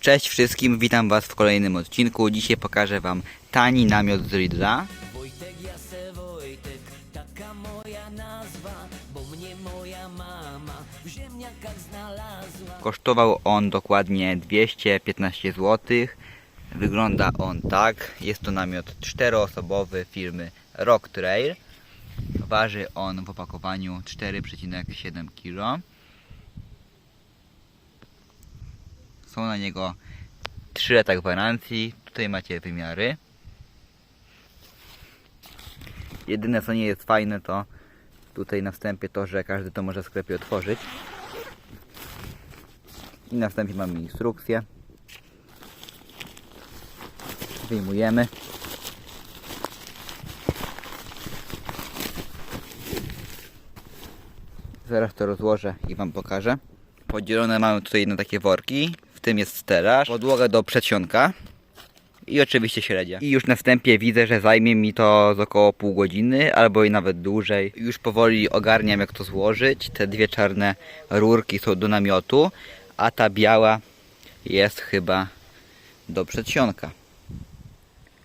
Cześć wszystkim, witam was w kolejnym odcinku. Dzisiaj pokażę wam tani namiot z Lidla. Wojtek, ja se Wojtek, taka moja nazwa, bo mnie moja mama w ziemniakach znalazła. Kosztował on dokładnie 215 zł. Wygląda on tak. Jest to namiot czteroosobowy firmy Rock Trail. Waży on w opakowaniu 4,7 kg. Są na niego 3 lata gwarancji. Tutaj macie wymiary. Jedyne co nie jest fajne to tutaj na wstępie to, że każdy to może w sklepie otworzyć. I na wstępie mamy instrukcję. Wyjmujemy. Zaraz to rozłożę i Wam pokażę. Podzielone mamy tutaj na takie worki. Tym jest stelaż, podłoga do przedsionka i oczywiście śledzia. I już na wstępie widzę, że zajmie mi to z około pół godziny, albo i nawet dłużej. Już powoli ogarniam jak to złożyć. Te dwie czarne rurki są do namiotu, a ta biała jest chyba do przedsionka.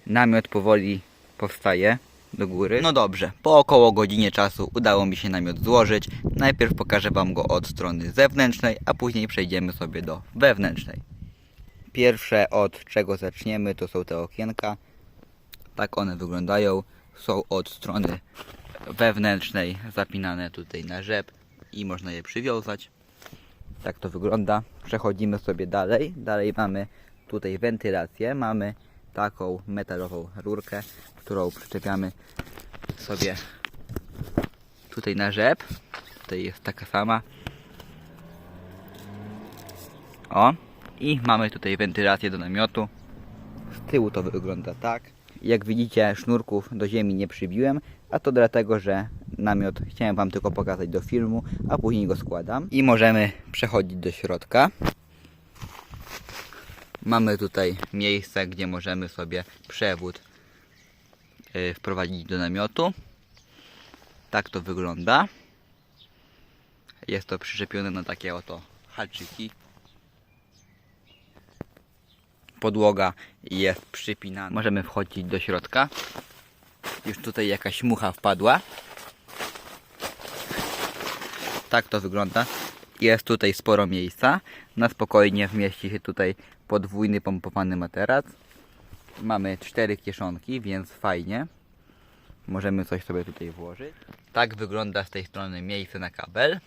Namiot powoli powstaje do góry. No dobrze, po około godzinie czasu udało mi się namiot złożyć. Najpierw pokażę Wam go od strony zewnętrznej, a później przejdziemy sobie do wewnętrznej. Pierwsze od czego zaczniemy to są te okienka. Tak one wyglądają. Są od strony wewnętrznej zapinane tutaj na rzep i można je przywiązać. Tak to wygląda. Przechodzimy sobie dalej. Dalej mamy tutaj wentylację. Mamy taką metalową rurkę, którą przyczepiamy sobie tutaj na rzep. Tutaj jest taka sama. O, i mamy tutaj wentylację do namiotu. Z tyłu to wygląda tak. Jak widzicie, sznurków do ziemi nie przybiłem, a to dlatego, że namiot chciałem Wam tylko pokazać do filmu, a później go składam. I możemy przechodzić do środka. Mamy tutaj miejsce, gdzie możemy sobie przewód y, wprowadzić do namiotu. Tak to wygląda. Jest to przyczepione na takie oto haczyki podłoga jest przypinana. Możemy wchodzić do środka. Już tutaj jakaś mucha wpadła. Tak to wygląda. Jest tutaj sporo miejsca. Na spokojnie wmieści się tutaj podwójny pompowany materac. Mamy cztery kieszonki, więc fajnie. Możemy coś sobie tutaj włożyć. Tak wygląda z tej strony miejsce na kabel.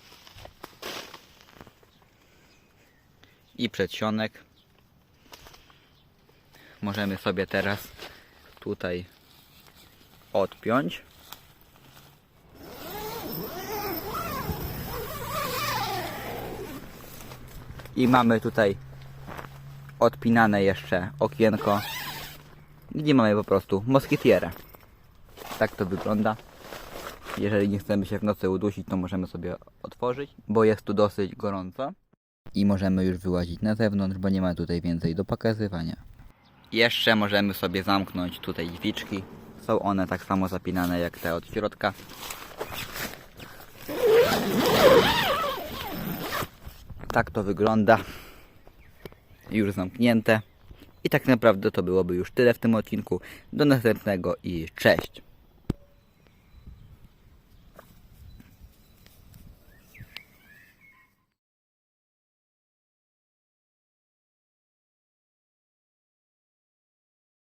I przedsionek możemy sobie teraz tutaj odpiąć. I mamy tutaj odpinane jeszcze okienko, gdzie mamy po prostu moskitierę. Tak to wygląda. Jeżeli nie chcemy się w nocy udusić, to możemy sobie otworzyć, bo jest tu dosyć gorąco. I możemy już wyłazić na zewnątrz, bo nie ma tutaj więcej do pokazywania. Jeszcze możemy sobie zamknąć tutaj drzwiczki. Są one tak samo zapinane jak te od środka. Tak to wygląda. Już zamknięte. I tak naprawdę to byłoby już tyle w tym odcinku. Do następnego i cześć.